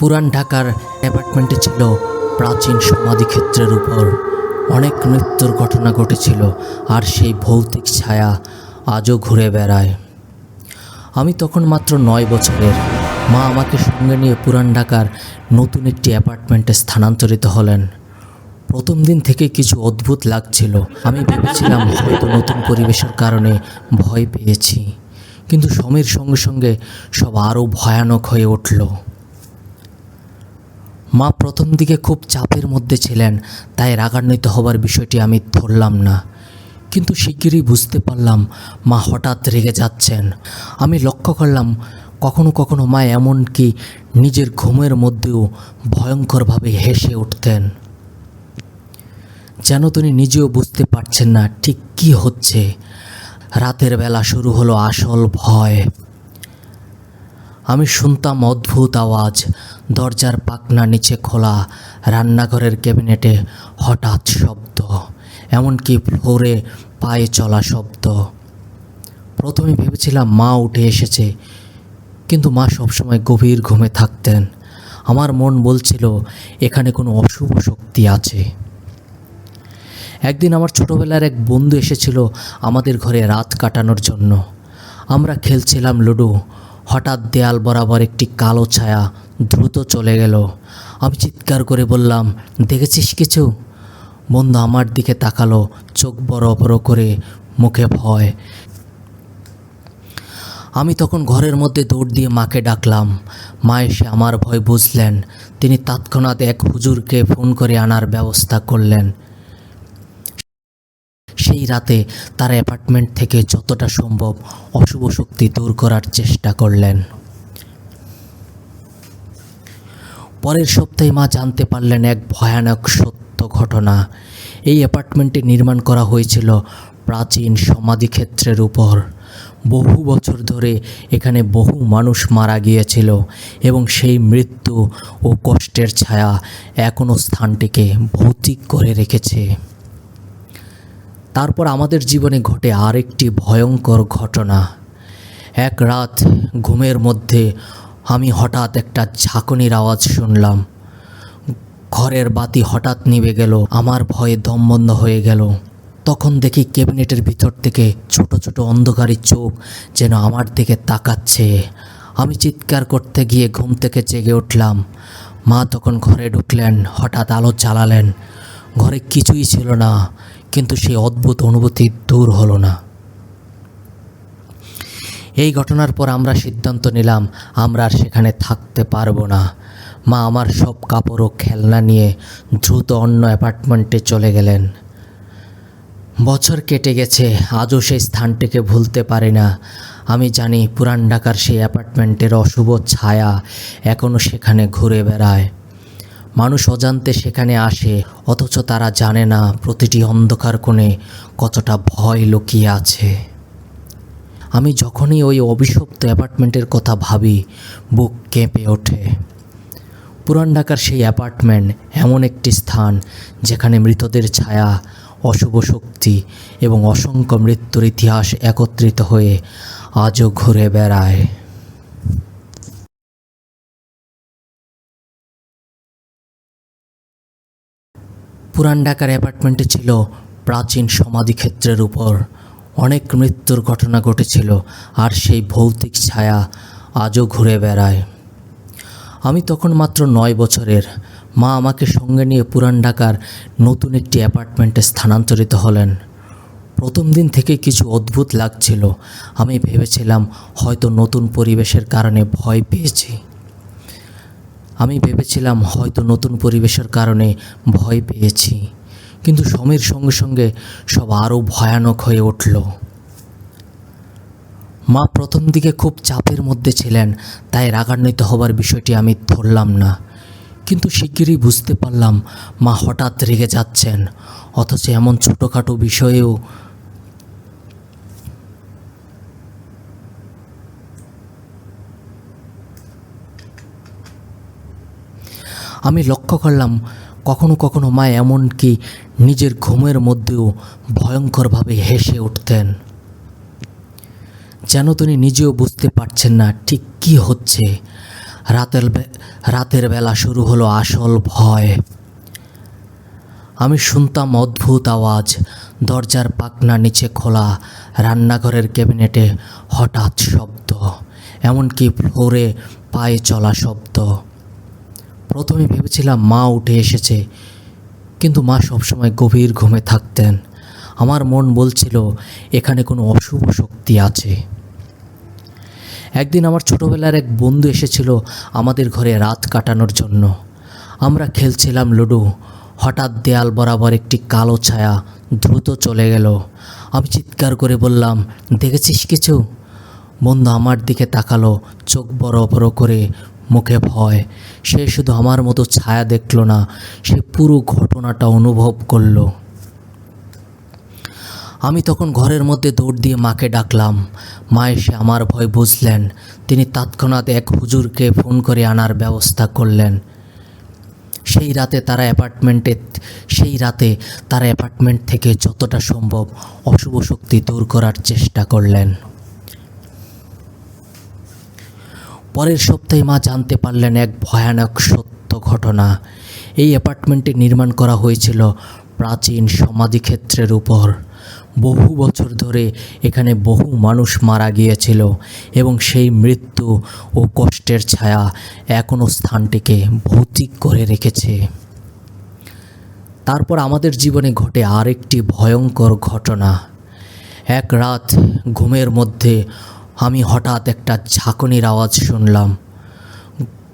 পুরান ঢাকার অ্যাপার্টমেন্টে ছিল প্রাচীন সমাধিক্ষেত্রের উপর। অনেক মৃত্যুর ঘটনা ঘটেছিল, আর সেই ভৌতিক ছায়া আজও ঘুরে বেড়ায়। আমি তখন মাত্র নয় বছরের। মা আমাকে সঙ্গে নিয়ে পুরান ঢাকার নতুন একটি অ্যাপার্টমেন্টে স্থানান্তরিত হলেন। প্রথম দিন থেকে কিছু অদ্ভুত লাগছিল। আমি ভেবেছিলাম, হয়তো নতুন পরিবেশের কারণে ভয় পেয়েছি। কিন্তু সময়ের সঙ্গে সঙ্গে সব আরও ভয়ানক হয়ে উঠল। মা প্রথম দিকে খুব চাপের মধ্যে ছিলেন, তাই রাগান্বিত হবার বিষয়টি আমি ধরলাম না। কিন্তু শিগগিরই বুঝতে পারলাম মা হঠাৎ রেগে যাচ্ছেন। আমি লক্ষ্য করলাম, কখনো কখনো মা এমনকি নিজের ঘুমের মধ্যেও ভয়ঙ্করভাবে হেসে উঠতেন। যেন তিনি নিজেও বুঝতে পারছেন না ঠিক কী হচ্ছে। রাতের বেলা শুরু হলো আসল ভয়। আমি শুনতাম অদ্ভুত আওয়াজ। দরজার পাকনা নিচে খোলা, রান্নাঘরের ক্যাবিনেটে হঠাৎ শব্দ, এমনকি ফ্লোরে পায়ে চলা শব্দ। প্রথমে ভেবেছিলাম মা উঠে এসেছে, কিন্তু মা সবসময় গভীর ঘুমে থাকতেন। আমার মন বলছিল, এখানে কোনো অশুভ শক্তি আছে। একদিন আমার ছোটোবেলার এক বন্ধু এসেছিল আমাদের ঘরে রাত কাটানোর জন্য। আমরা খেলছিলাম লুডো হঠাৎ দেয়াল বরাবর একটি কালো ছায়া দ্রুত চলে গেল। আমি চিৎকার করে বললাম, দেখেছিস কিছু? বন্ধু আমার দিকে তাকালো, চোখ বড় বড় করে মুখে ভয়। আমি তখন ঘরের মধ্যে দৌড় দিয়ে মাকে ডাকলাম। মা এসে আমার ভয় বুঝলেন। তিনি তৎক্ষণাৎ এক হুজুরকে ফোন করে আনার ব্যবস্থা করলেন। সেই রাতে তার অ্যাপার্টমেন্ট থেকে যতটা সম্ভব অশুভ শক্তি দূর করার চেষ্টা করলেন। পরের সপ্তাহে মা জানতে পারলেন এক ভয়ানক সত্য ঘটনা। এই অ্যাপার্টমেন্টে নির্মাণ করা হয়েছিল প্রাচীন সমাধিক্ষেত্রের উপর। বহু বছর ধরে এখানে বহু মানুষ মারা গিয়েছিল এবং সেই মৃত্যু ও কষ্টের ছায়া এখনও স্থানটিকে ভৌতিক করে রেখেছে। তারপর আমাদের জীবনে ঘটে আরেকটি ভয়ঙ্কর ঘটনা। এক রাত ঘুমের মধ্যে আমি হঠাৎ একটা ঝাঁকুনির আওয়াজ শুনলাম। ঘরের বাতি হঠাৎ নিভে গেল, আমার ভয়ে দম বন্ধ হয়ে গেল। তখন দেখি ক্যাবিনেটের ভিতর থেকে ছোট ছোট অন্ধকারী চোখ যেন আমার দিকে তাকাচ্ছে। আমি চিৎকার করতে গিয়ে ঘুম থেকে জেগে উঠলাম। মা তখন ঘরে ঢুকলেন, হঠাৎ আলো জ্বালালেন। ঘরে কিছুই ছিল না, কিন্তু সেই অদ্ভুত অনুভূতি দূর হলো না। এই ঘটনার পর আমরা সিদ্ধান্ত নিলাম, আমরা আর সেখানে থাকতে পারব না। মা আমার সব কাপড় ও খেলনা নিয়ে দ্রুত অন্য অ্যাপার্টমেন্টে চলে গেলেন। বছর কেটে গেছে, আজও সেই স্থানটিকে ভুলতে পারি না। আমি জানি পুরান ঢাকার সেই অ্যাপার্টমেন্টের অশুভ ছায়া এখনও সেখানে ঘুরে বেড়ায়। মানুষ অজান্তে সেখানে আসে, অথচ তারা জানে না প্রতিটি অন্ধকার কোণে কতটা ভয় লুকিয়ে আছে। আমি যখনই ওই অভিশপ্ত অ্যাপার্টমেন্টের কথা ভাবি, বুক কেঁপে ওঠে। পুরান ঢাকার সেই অ্যাপার্টমেন্ট এমন একটি স্থান যেখানে মৃতদের ছায়া, অশুভ শক্তি এবং অসংখ্য মৃত্যুর ইতিহাস একত্রিত হয়ে আজও ঘুরে বেড়ায়। পুরান ঢাকার অ্যাপার্টমেন্টে ছিল প্রাচীন সমাধিক্ষেত্রের উপর। অনেক মৃত্যুর ঘটনা ঘটেছিল, আর সেই ভৌতিক ছায়া আজও ঘুরে বেড়ায়। আমি তখন মাত্র নয় বছরের। মা আমাকে সঙ্গে নিয়ে পুরান ঢাকার নতুন একটি অ্যাপার্টমেন্টে স্থানান্তরিত হলেন। প্রথম দিন থেকে কিছু অদ্ভুত লাগছিল। আমি ভেবেছিলাম, হয়তো নতুন পরিবেশের কারণে ভয় পেয়েছি। আমি ভেবেছিলাম হয়তো নতুন পরিবেশের কারণে ভয় পেয়েছি। কিন্তু সময়ের সঙ্গে সঙ্গে সব আরও ভয়ানক হয়ে উঠল। মা প্রথম দিকে খুব চাপের মধ্যে ছিলেন, তাই রাগান্বিত হবার বিষয়টি আমি ধরলাম না। কিন্তু শিগগিরই বুঝতে পারলাম মা হঠাৎ রেগে যাচ্ছেন, অথচ এমন ছোটোখাটো বিষয়েও আমি লক্ষ্য করলাম কখনো কখনো মা এমনকি নিজের ঘুমের মধ্যেও ভয়ঙ্করভাবে হেসে উঠতেন। যেন তিনি নিজেও বুঝতে পারছেন না ঠিক কী হচ্ছে। রাতের রাতের বেলা শুরু হলো আসল ভয়। আমি শুনতাম অদ্ভুত আওয়াজ, দরজার পাকনা নিচে খোলা, রান্নাঘরের ক্যাবিনেটে হঠাৎ শব্দ, এমনকি ফ্লোরে পায়ে চলা শব্দ। প্রথমে ভেবেছিলাম মা উঠে এসেছে, কিন্তু মা সবসময় গভীর ঘুমে থাকতেন। আমার মন বলছিল, এখানে কোনো অশুভ শক্তি আছে। একদিন আমার ছোটোবেলার এক বন্ধু এসেছিল আমাদের ঘরে রাত কাটানোর জন্য। আমরা খেলছিলাম লুডো। হঠাৎ দেয়াল বরাবর একটি কালো ছায়া দ্রুত চলে গেল। আমি চিৎকার করে বললাম, দেখেছিস কিছু? বন্ধু আমার দিকে তাকালো, চোখ বড় বড় করে মুখে ভয়। সে শুধু আমার মতো ছায়া দেখল না, সে পুরো ঘটনাটা অনুভব করল। আমি তখন ঘরের মধ্যে দৌড় দিয়ে মাকে ডাকলাম। মা এসে আমার ভয় বুঝলেন। তিনি তৎক্ষণাৎ এক হুজুরকে ফোন করে আনার ব্যবস্থা করলেন। সেই রাতে তারা অ্যাপার্টমেন্টে, সেই রাতে তারা অ্যাপার্টমেন্ট থেকে যতটা সম্ভব অশুভ শক্তি দূর করার চেষ্টা করলেন। পরের সপ্তাহে মা জানতে পারলেন এক ভয়ানক সত্য ঘটনা। এই অ্যাপার্টমেন্টে নির্মাণ করা হয়েছিল প্রাচীন সমাধিক্ষেত্রের উপর। বহু বছর ধরে এখানে বহু মানুষ মারা গিয়েছিল এবং সেই মৃত্যু ও কষ্টের ছায়া এখনও স্থানটিকে ভৌতিক করে রেখেছে। তারপর আমাদের জীবনে ঘটে আরেকটি ভয়ঙ্কর ঘটনা। এক রাত ঘুমের মধ্যে আমি হঠাৎ একটা ঝাঁকুনির আওয়াজ শুনলাম।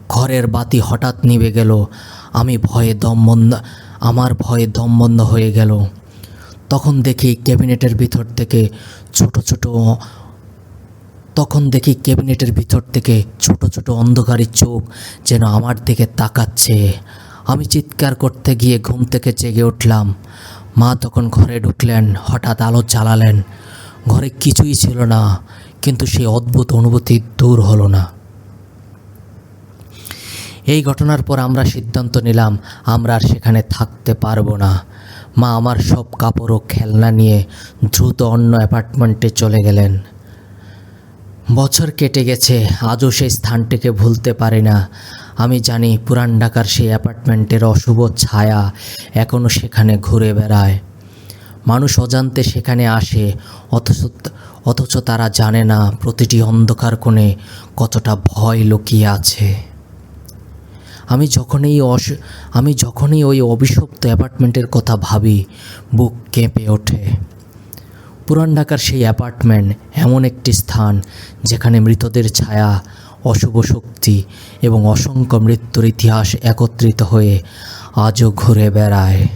ঘরের বাতি হঠাৎ নিভে গেল। আমি ভয়ে দম বন্ধ, আমার ভয়ে দম বন্ধ হয়ে গেল। তখন দেখি ক্যাবিনেটের ভিতর থেকে ছোট ছোট তখন দেখি ক্যাবিনেটের ভিতর থেকে ছোট ছোট অন্ধকারী চোখ যেন আমার দিকে তাকাচ্ছে। আমি চিৎকার করতে গিয়ে ঘুম থেকে জেগে উঠলাম। মা তখন ঘরে ঢুকলেন, হঠাৎ আলো জ্বালালেন। ঘরে কিছুই ছিল না, কিন্তু সেই অদ্ভুত অনুভূতি দূর হলো না। এই ঘটনার পর আমরা সিদ্ধান্ত নিলাম, আমরা আর সেখানে থাকতে পারব না। মা আমার সব কাপড় ও খেলনা নিয়ে দ্রুত অন্য অ্যাপার্টমেন্টে চলে গেলেন। বছর কেটে গেছে, আজও সেই স্থানটিকে ভুলতে পারি না। আমি জানি পুরান ঢাকার সেই অ্যাপার্টমেন্টের অশুভ ছায়া এখনও সেখানে ঘুরে বেড়ায়। মানুষ অজান্তে সেখানে আসে, অথচ অথচ তারা জানে না প্রতিটি অন্ধকার কোণে কতটা ভয় লুকিয়ে আছে। আমি যখনই অস আমি যখনই ওই অভিশপ্ত অ্যাপার্টমেন্টের কথা ভাবি, বুক কেঁপে ওঠে। পুরান ঢাকার সেই অ্যাপার্টমেন্ট এমন একটি স্থান যেখানে মৃতদের ছায়া, অশুভ শক্তি এবং অসংখ্য মৃত্যুর ইতিহাস একত্রিত হয়ে আজও ঘুরে বেড়ায়।